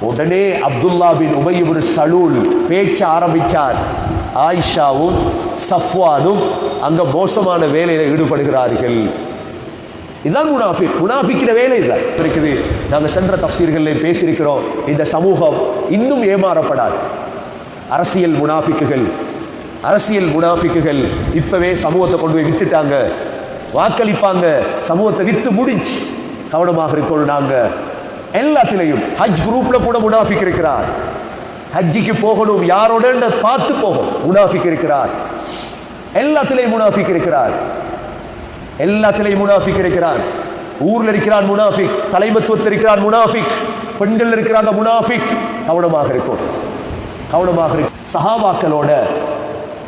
உடனே அப்துல்லா பின் உபயிபுர் சலூல் பேச்ச ஆரம்பிச்சார். ஆயிஷாவும் சஃப்வானும் அங்க மோசமான வேலையில ஈடுபடுகிறார்கள். இதுதான் முனாஃபிக். முனாஃபிக்கிற வேலை இல்லை. இருக்குது. நாங்கள் சென்ற தப்சீர்களில் பேசியிருக்கிறோம். இந்த சமூகம் இன்னும் ஏமாறப்படாது. அரசியல் முனாஃபிக்குகள் அரசியல் முனாஃபிக்குகள் இப்பவே சமூகத்தை கொண்டு போய் வித்துட்டாங்க. வாக்களிப்பாங்க. சமூகத்தை வித்து முடிஞ்சு. கவனமாக இருக்கணும் நாங்கள் எல்லாத்திலையும் ஹஜ் குரூப்ல கூட முனாஃபிக் இருக்கிறார். ஹஜ்ஜிக்கு போகணும் யாரோட பார்த்து போகும் முனாஃபிக் இருக்கிறார். எல்லாத்திலையும் முனாஃபிக் இருக்கிறார். எல்லாத்திலையும் முனாஃபிக் இருக்கிறார். ஊர்ல இருக்கிறான் முனாஃபிக் தலைமத்துவத்தில் இருக்கிறான் முனாஃபிக் பெண்கள் இருக்கிறாங்க முனாஃபிக். கவனமாக இருக்கும் கவனமாக இருக்கும் சஹாபாக்களோட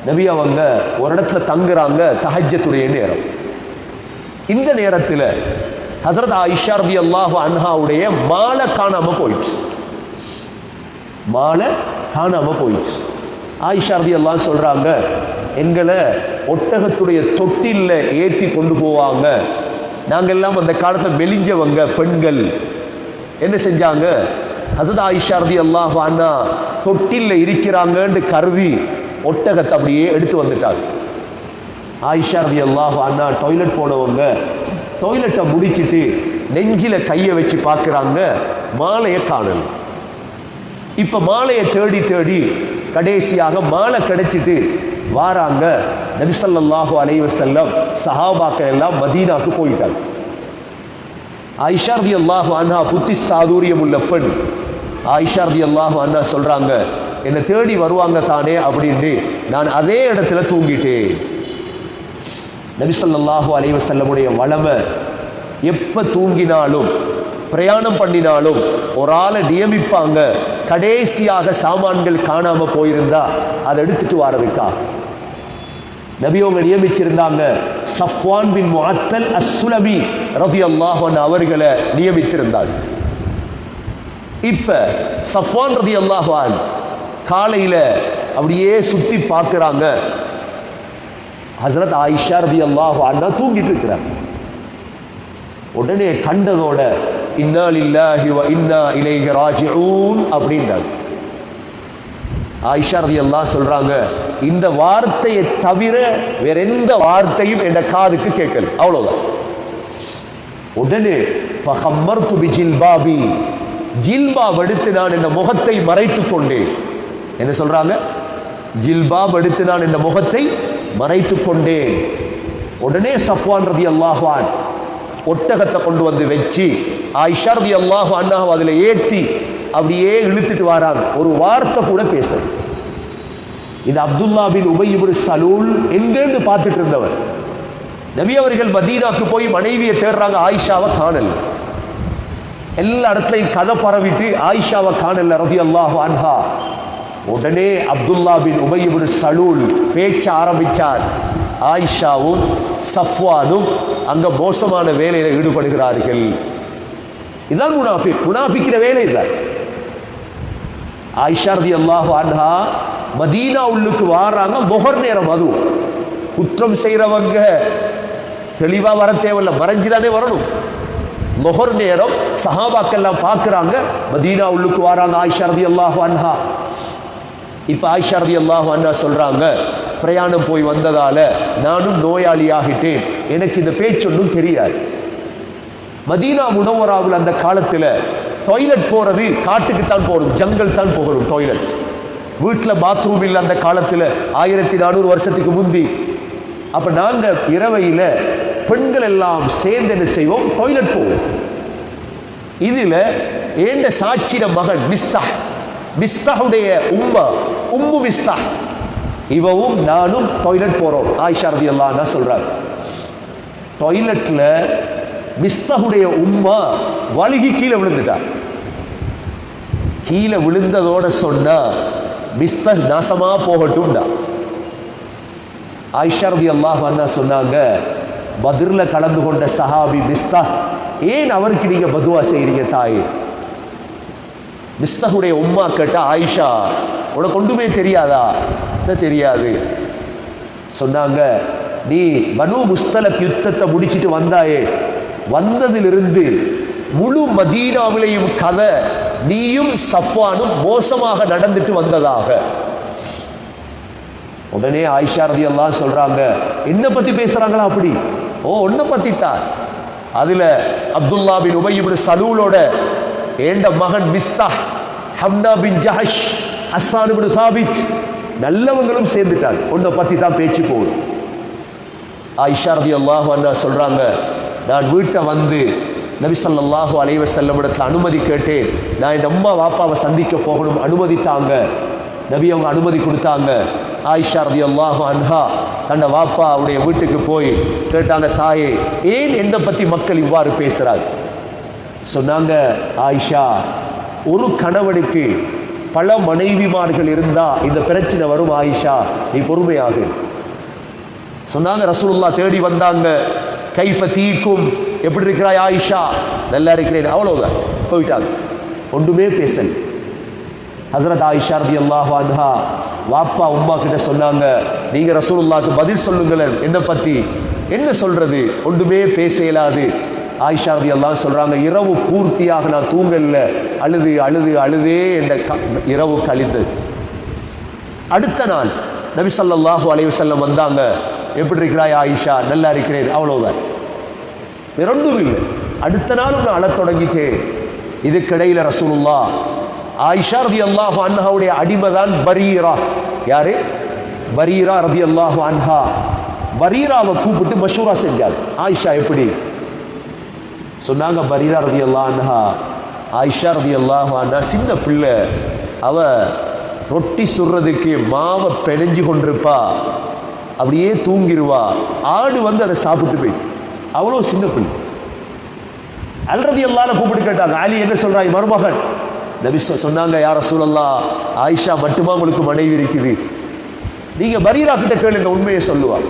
நபி அவங்க ஒரு இடத்துல தங்குறாங்க தஹஜத்துடைய நேரம். இந்த நேரத்தில் ஹசரத் ஆயிஷா ரதி அல்லாஹு அன்ஹாவுடைய மாலை காணாம போயிடுச்சு. மாலை காணாம போயிடுச்சு. ஆயிஷா ரதி அல்லாஹ் சொல்றாங்க எங்களை ஒட்டகத்துடைய தொட்டிலில் ஏத்தி கொண்டு போவாங்க. நாங்க எல்லாம் அந்த காலத்தில் மெலிஞ்சவங்க பெண்கள். என்ன செஞ்சாங்க? ஹசத் ஆயிஷா ரதி அல்லாஹு அண்ணா தொட்டிலில் இருக்கிறாங்கன்னு கருதி ஒட்டகத்தை அப்படியே எடுத்து வந்துட்டாங்க. ஆயிஷா ரதி அல்லாஹு அண்ணா டாய்லெட் போனவங்க டாய்லெட்டை முடிச்சிட்டு நெஞ்சில கையை வச்சு பார்க்குறாங்க மாலையை காணல். இப்போ மாலையை தேடி தேடி கடைசியாக மாலை கிடைச்சிட்டு வாராங்க. நபிசல்லாஹு அலைஹி வஸல்லம் சஹாபாக்கள் எல்லாம் மதீனாக்கு போயிட்டாங்க. ஆயிஷா அல்லாஹு அண்ணா புத்தி சாதுரியம் உள்ள பெண். ஆயிஷா அல்லாஹு அண்ணா சொல்கிறாங்க என்னை தேடி வருவாங்க தானே அப்படின்ட்டு நான் அதே இடத்துல தூங்கிட்டேன். நபிசல்லாஹு அலைவசல்லமுடைய வளமை எப்போ தூங்கினாலும் பிரயாணம் பண்ணினாலும் ஒரு ஆளை நியமிப்பாங்க கடைசியாக சாமான்கள் காணாம போயிருந்தா அதை எடுத்துட்டு வாரதுக்கா? நபியவங்க நியமிச்சிருந்தாங்க சஃப்வான் பின் முஅத்தல் அஸ்ஸுலமி ரவி அல்லாஹன் அவர்களை நியமித்திருந்தாங்க. இப்ப சஃப்வான் ரதி அல்லாஹான் காலையில அப்படியே சுத்தி பார்க்குறாங்க. ஹசரத் ஆயிஷா ரதி அல்லாஹு அண்ணா தூங்கிட்டு இருக்கிறார். உடனே கண்டதோட இன்னா லில்லாஹி வ இன்னா இலைஹி ராஜிஊன் அப்படின்றாங்க ஆயிஷா ரலியல்லாஹு சொல்றாங்க இந்த வார்த்தையை தவிர வேற எந்த வார்த்தையும் என் காதுக்கு கேட்கல. அவ்வளவுதான். உடனே ஃபஹம்மர்து பிஜில்பாபி ஜில்பாப். எடுத்து நான் என் முகத்தை மறைத்து கொண்டேன். என்ன சொல்றாங்க? ஜில்பாப் எடுத்து நான் இந்த முகத்தை மறைத்துக் கொண்டேன். உடனே சஃப்வான் ரதி அல்லாஹ்வான் ஒட்டகத்தை கொண்டு வந்து வச்சு ஆயிஷா ரதி அல்லாஹு அண்ணாவை அதில் ஏற்றி அப்படியே இழுத்துட்டு வராங்க ஒரு வார்த்தை கூட பேசல. இது அப்துல்லா பின் உபயிபுர் சலூல் எங்கேன்னு பார்த்துட்டு இருந்தவர்? நபி அவர்கள் மதீனாக்கு போய் மனைவியை தேடுறாங்க ஆயிஷாவை காணல். எல்லா இடத்துலையும் கதை பரவிட்டு ஆயிஷாவை காணல ரதி அல்லாஹு அன்ஹா. உடனே அப்துல்லா பின் உபயிபுர் சலூல் பேச்ச ஆரம்பிச்சார். ஆயிஷாவும் சஃப்வானும் அங்க மோசமான வேலையில ஈடுபடுகிறார்கள். இதான் முனாஃபிக். முனாஃபிக்கிற வேலை இல்லை. ஆயிஷா ரதி அல்லாஹு அன்ஹா மதீனா உள்ளுக்கு வாராங்க முகர் நேரம் அதுவும். குற்றம் செய்கிறவங்க தெளிவா வர தேவையில்ல மறைஞ்சுதானே வரணும். முகர் நேரம் சஹாபாக்கெல்லாம் பார்க்குறாங்க மதீனா உள்ளுக்கு வாராங்க ஆயிஷா ரதி அல்லாஹு அன்ஹா. இப்போ ஆயிஷாரதி அல்லாஹ் அல்லாஹு சொல்கிறாங்க பிரயாணம் போய் வந்ததால் நானும் நோயாளி ஆகிட்டேன் எனக்கு இந்த பேச்சொன்னும் தெரியாது. மதீனா முனவராவில் அந்த காலத்தில் டாய்லெட் போகிறது காட்டுக்கு தான் போகணும் ஜங்கல் தான் போகணும் டாய்லெட் வீட்டில் பாத்ரூம் இல்லை அந்த காலத்தில் ஆயிரத்தி நானூறு வருஷத்துக்கு முந்தி. அப்போ நாங்கள் இரவையில் பெண்கள் எல்லாம் சேர்ந்து என்ன செய்வோம்? டாய்லெட் போவோம். இதில் ஏண்ட சாட்சிட மகன் மிஸ்தா மிஸ்தாஹுடைய உம்மா உம்மு மிஸ்தாஹ். இவவும் நானும் டாய்லெட் போகிறோம் ஆயிஷா ரதி அல்லா சொல்கிறார் டாய்லெட்டில் மிஸ்தகுடைய உம்மா வழுகி கீழே விழுந்துட்டா. கீழே விழுந்ததோட சொன்னா மிஸ்தக் நாசமா போகட்டும்டா. ஆயிஷா ரதி அல்லாஹ் சொன்னாங்க பதிரில் கலந்து கொண்ட சஹாபி மிஸ்தா ஏன் அவருக்கு நீங்க பதுவா செய்றீங்க தாயே? மிஸ்தகுடைய உம்மா கேட்டா ஆயிஷா உனக்கு ஒன்றுமே தெரியாதா? சார் தெரியாது. சொன்னாங்க நீ மனு முஸ்தலப் யுத்தத்தை முடிச்சிட்டு வந்தாயே. வந்ததிலிருந்து முழு மதீனாவிலையும் கதை நீயும் சஃப்வானும் மோசமாக நடந்துட்டு வந்ததாக. உடனே ஆயிஷா ரதி எல்லாம் சொல்றாங்க என்ன பத்தி பேசுறாங்களா அப்படி? ஓ ஒன்ன பத்தி தான் அதுல அப்துல்லா பின் உபய் சலூலோட ஏண்ட மகன் மிஸ்தா ஹம்னா பின் ஜஹஷ் ஹஸ்ஸான் இப்னு சாபித். நல்லவங்களும் சேர்ந்துட்டாங்க உன்னை பற்றி தான் பேச்சு போகும் ஆயிஷா ரதி அல்லாஹ் அண்ணா சொல்கிறாங்க நான் வீட்டை வந்து நபிசல்லாஹு அலைவ செல்லமிடத்தில் அனுமதி கேட்டேன். நான் என் அம்மா வாப்பாவை சந்திக்க போகணும். அனுமதித்தாங்க. நபி அவங்க அனுமதி கொடுத்தாங்க. ஆயிஷா ரதி அல்லாஹு அன்ஹா தன்னை வாப்பா அவருடைய வீட்டுக்கு போய் கேட்டாங்க தாயே ஏன் என்னை பற்றி மக்கள் இவ்வாறு பேசுகிறாங்க சொன்னாங்க ஆயிஷா ஒரு கணவனுக்கு பல மனைவிமார்கள் இருந்தா இந்த பிரச்சனை வரும் ஆயிஷா நீ பொறுமையாகு. சொன்னாங்க ரசூலுல்லா தேடி வந்தாங்க. கைஃப தீக்கும். எப்படி இருக்கிறாய் ஆயிஷா? நல்லா இருக்கிறேன். அவ்வளோதான் போயிட்டாங்க. ஒன்றுமே பேசல். ஹசரத் ஆயிஷா ரதி அல்லாஹ் அன்ஹா வாப்பா உம்மா கிட்ட சொன்னாங்க நீங்கள் ரசூலுல்லாக்கு பதில் சொல்லுங்களேன். என்ன பற்றி என்ன சொல்றது? ஒன்றுமே பேச இயலாது. ஆயிஷா ரதி அல்லா சொல்றாங்க இரவு பூர்த்தியாக நான் தூங்கல அழுது அழுது அழுதே என்ற க- இரவு கழிந்தது. அடுத்த நாள் நபி ஸல்லல்லாஹு அலைவு செல்லம் வந்தாங்க. எப்படி இருக்கிறாய் ஆயிஷா? நல்லா இருக்கிறேன் அவ்வளோதான் இரண்டும் இல்லை. அடுத்த நாளும் நான் அழத் தொடங்கிட்டேன். இதுக்கிடையில் ரசூலுல்லா ஆயிஷா ரதி அல்லாஹு அன்ஹாவுடைய அடிமை தான் பரீரா. யாரு? பரீரா ரதி அல்லாஹு அன்ஹா. பரீராவை கூப்பிட்டு மஷூரா செஞ்சார் ஆயிஷா எப்படி? சொன்னாங்க பரீரா ரதி அல்லாஹ் ஆயிஷா ரதி அல்லாஹான்னா சின்ன பிள்ளை. அவ ரொட்டி சுடுறதுக்கு மாவை பிணைஞ்சு கொண்டிருப்பா. அப்படியே தூங்கிடுவா ஆடு வந்து அதை சாப்பிட்டு போய் அவ்வளோ சின்ன பிள்ளை. அல்றது எல்லாரும் கூப்பிட்டு கேட்டாங்க அலி என்ன சொல்றாய் மருமகன்? நபி சொன்னாங்க யார சூழல்லா ஆயிஷா மட்டுமா உங்களுக்கு மனைவி இருக்குது. நீங்க பரீரா கிட்ட கேளுங்க உண்மையை சொல்லுவாங்க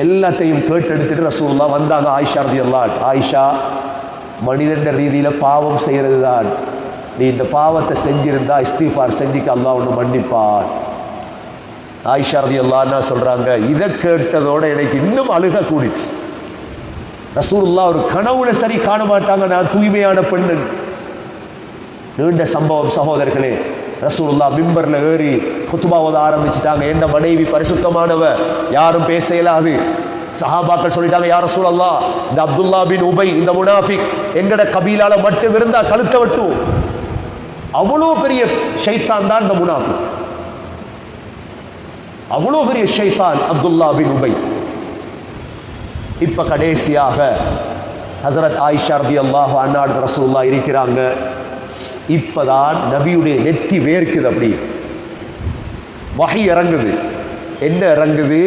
எல்லாத்தையும் கேட்டு ரசூல்லா வந்தாங்க ஆயிஷா ரதியல்லான் ஆயிஷா மனிதன் ரீதியில் பாவம் செய்கிறது தான் நீ இந்த பாவத்தை செஞ்சிருந்தா இஸ்தீஃபார் செஞ்சுக்க அல்லாஹ் ஒன்று மன்னிப்பார். ஆயிஷா ரதி என்ன இதை கேட்டதோட எனக்கு இன்னும் அழுக கூடிச்சு. ரசூல்லா ஒரு கனவுல சரி காண மாட்டாங்க நான் தூய்மையான பெண்ணு. நீண்ட சம்பவம் சகோதரர்களே ரசூல்லா மிம்பரில் ஏறி குத்துபாவத ஆரம்பிச்சிட்டாங்க. என்ன மனைவி பரிசுத்தமானவ? யாரும் பேச இயலாது. சஹாபாக்கள் சொல்லிட்டாங்க யார சூழல்லா இந்த அப்துல்லா பின் உபை இந்த முனாஃபிக் எங்கட கபீலால மட்டும் இருந்தா கழுத்த வட்டும். அவ்வளோ பெரிய ஷைத்தான் தான் இந்த முனாஃபிக். அவ்வளோ பெரிய ஷைத்தான் அப்துல்லா பின் உபை. இப்ப கடைசியாக ஹசரத் ஆயிஷா ரதி அல்லாஹ் அண்ணாடு ரசூல்லா இருக்கிறாங்க. இப்பதான் நபியுடைய நெத்தி வேர்க்குது அப்படி. வகை இறங்குது. என்ன இறங்குது?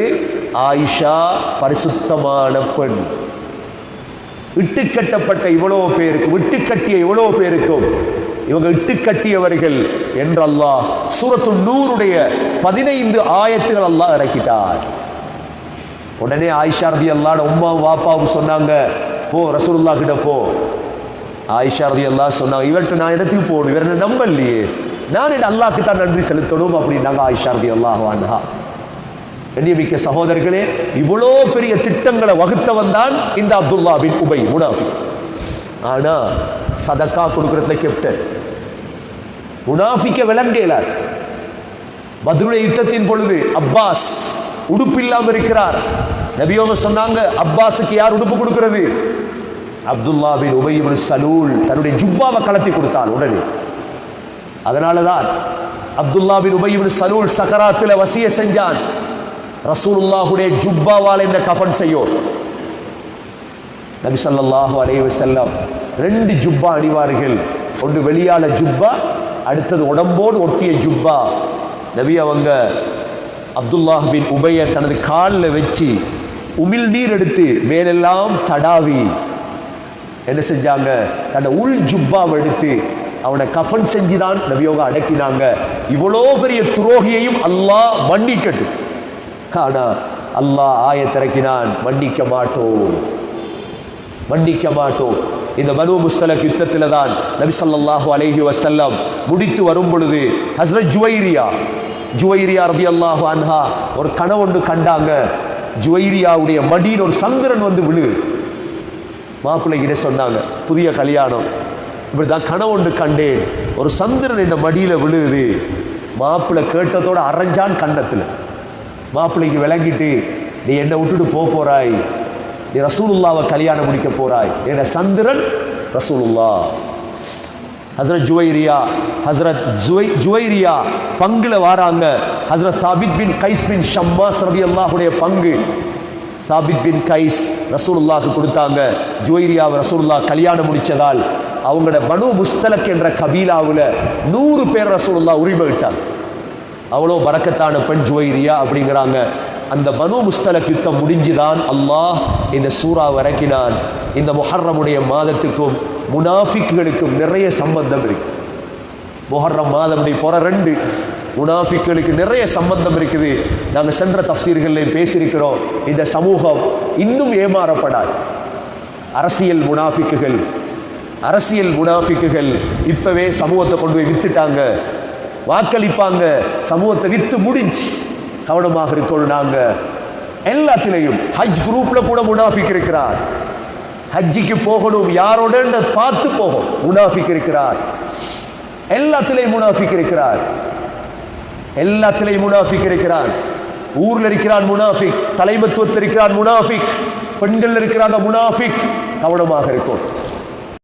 ஆயிஷா பரிசுத்தமான பெண். இட்டுக்கட்டப்பட்ட இவ்வளோ பேருக்கு விட்டுக்கட்டிய இவ்வளோ பேருக்கும் இவங்க இட்டுக்கட்டியவர்கள் என்று அல்லாஹ் சூரத்து நூறுடைய பதினைந்து ஆயத்துகள் அல்லாஹ் இறக்கிட்டார். உடனே ஆயிஷா ரதி அல்லாட உமாவும் வாப்பாவும் சொன்னாங்க போ ரசூலுல்லா கிட்ட போ. ஆயிஷா ரதி அல்லா சொன்னாங்க இவர்கிட்ட நான் இடத்துக்கு போகணும் இவர் என்ன நம்பலையே. நான் என் அல்லாஹ்க்கு தான் நன்றி செலுத்தணும் அப்படின்னாங்க ஆயிஷா ரதி அல்லாஹ் வான்ஹா கண்ணியமிக்க சகோதரர்களே இவ்வளோ பெரிய திட்டங்களை வகுத்தவன் தான் இந்த அப்துல்லா பின் உபை முனாஃபி. ஆனா சதக்கா கொடுக்கறதுல கேப்டன். முனாஃபிக்க விளங்கலார். பத்ருடைய யுத்தத்தின் பொழுது அப்பாஸ் உடுப்பு இல்லாமல் இருக்கிறார். நபியோங்க சொன்னாங்க அப்பாஸுக்கு யார் உடுப்பு கொடுக்கிறது? அப்துல்லாவின் உபை சலூல் தன்னுடைய ஜுப்பாவை கலத்தி கொடுத்தார் உடனே. அதனால தான் அப்துல்லா பின் உபை சலூல் சக்கராத்துல வசிய செஞ்சான். ரசூலுல்லாஹுடைய ஜுப்பாவால் என்ன கஃபன் செய்யும்? நபி ஸல்லல்லாஹு அலைஹி செல்லம் ரெண்டு ஜுப்பா அணிவார்கள். ஒன்று வெளியால ஜுப்பா அடுத்தது உடம்போடு ஒட்டிய ஜுப்பா. நபி அவங்க அப்துல்லாஹ் பின் உபைய தனது காலில் வச்சு உமிழ் நீர் எடுத்து மேலெல்லாம் தடாவி. என்ன செஞ்சாங்க? தன்னை உள் ஜுப்பாவை எடுத்து அவனை கஃபன் செஞ்சுதான் நபியோக அடக்கினாங்க. இவ்வளோ பெரிய துரோகியையும் அல்லாஹ் மன்னிக்கட்டும். ஆனா அல்லாஹ் ஆயத்திறக்கினான் மன்னிக்க மாட்டோம். மன்னிக்க மாட்டோம். இந்த பனு முஸ்தலக் யுத்தத்தில் தான் நபிசல்லாஹு ஸல்லல்லாஹு வசல்லம் முடித்து வரும் பொழுது ஹசரத் ஜுவைரியா ஜுவைரியா ரதியல்லாஹு அன்ஹா ஒரு கனவொன்று கண்டாங்க. ஜுவைரியாவுடைய மடியில் ஒரு சந்திரன் வந்து விழு மாப்பிள்ளைகிட்ட சொன்னாங்க புதிய கல்யாணம். இப்படி தான் கனவு ஒன்று கண்டேன். ஒரு சந்திரன் என்ன மடியில் விழுகுது மாப்பிள்ளை கேட்டதோட அரைஞ்சான் கண்ணத்தில் மாப்பிள்ளைக்கு விளங்கிட்டு நீ என்னை விட்டுட்டு போக போகிறாய் நீ ரசூலுல்லாவை கல்யாணம் முடிக்க போகிறாய் என சந்திரன் ரசூலுல்லா. ஹசரத் ஜுவைரியா ஹசரத் ஜுவை ஜுவைரியா பங்குல வாராங்க. ஹசரத் சாபித் பின் கைஸ் பின் ஷம்மாஸ் ரதி அல்லாஹுடைய பங்கு. சாபித் பின் கைஸ் ரசூலுல்லாஹ்க்கு கொடுத்தாங்க. ஜுவைரியாவை ரசூலுல்லா கல்யாணம் முடித்ததால் அவங்களோட பனு முஸ்தலக் என்ற கபீலாவில் நூறு பேர் ரசூலுல்லா உரிமை விட்டாங்க அவ்வளோ பறக்கத்தான பெண் ஜுவைரியா அப்படிங்கிறாங்க. அந்த பனு முஸ்தலக் யுத்தம் முடிஞ்சுதான் அல்லாஹ் இந்த சூறா இறக்கினான். இந்த முஹர்ரமுடைய மாதத்துக்கும் முனாஃபிக்குகளுக்கும் நிறைய சம்பந்தம் இருக்கு. முஹர்ரம் மாதம் போகிற ரெண்டு முனாஃபிக்களுக்கு நிறைய சம்பந்தம் இருக்குது. நாங்கள் சென்ற தப்சீர்களில் பேசியிருக்கிறோம். இந்த சமூகம் இன்னும் ஏமாறப்படாது. அரசியல் முனாஃபிக்குகள் அரசியல் முனாஃபிக்குகள் இப்பவே சமூகத்தை கொண்டு போய் வித்துட்டாங்க. வாக்களிப்பாங்க. சமூகத்தை வித்து முடிஞ்சு கவனமாக இருக்கணும் நாங்க. எல்லாத்திலையும் ஹஜ் குரூப்ல கூட முனாஃபிக் இருக்கிறார். ஹஜ்ஜிக்கு போகணும். யாரோட பார்த்து போகும். முனாஃபிக் இருக்கிறார். எல்லாத்திலையும் முனாஃபிக் இருக்கிறார். எல்லாத்திலையும் முனாஃபிக் இருக்கிறான் ஊர்ல இருக்கிறான் முனாஃபிக். தலைமத்துவத்தில் இருக்கிறான் முனாஃபிக். பெண்கள் இருக்கிறாங்க முனாஃபிக். கவனமாக இருக்கும்